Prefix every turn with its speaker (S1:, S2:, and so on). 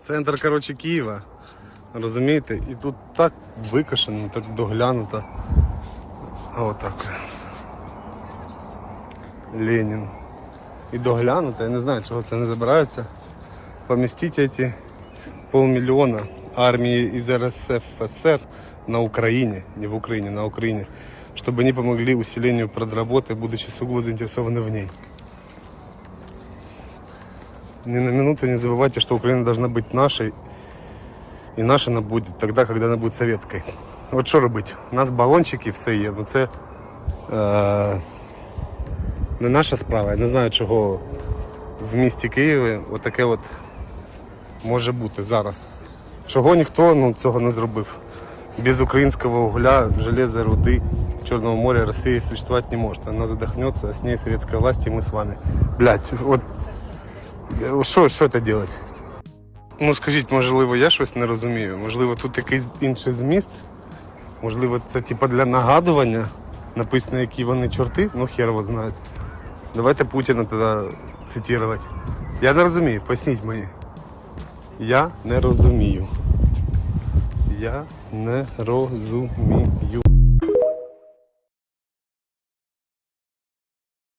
S1: Центр, коротше, Києва. Розумієте? І тут так викошено, так доглянуто. А отак. Ленін. І доглянуто, я не знаю, чого це не забирається. Помістіть ці полмільйона армії із РСФСР на Украине, не в Украине, на Украине, чтобы они помогли усилению продработы, будучи сугубо заинтересованы в ней. Ни на минуту не забывайте, что Украина должна быть нашей, и наша она будет тогда, когда она будет советской. От що робити? У нас балончики все є, ну це е, не наша справа. Я не знаю, чого в місті Києві отаке от може бути зараз. Чого ніхто ну, цього не зробив. Без українського угля, железа, руди, Черного моря Россия существовать не может. Она задохнется, а с ней советская власть, и мы с вами. Блять, от е, що, що це делать? Ну скажіть, можливо, я щось не розумію. Можливо, тут якийсь інший зміст. Можливо, це типа для нагадування написано, які вони чорти, ну хер його знає. Давайте Путіна тоді цитувати. Я не розумію, поясніть мені. Я не розумію. Я не розумію.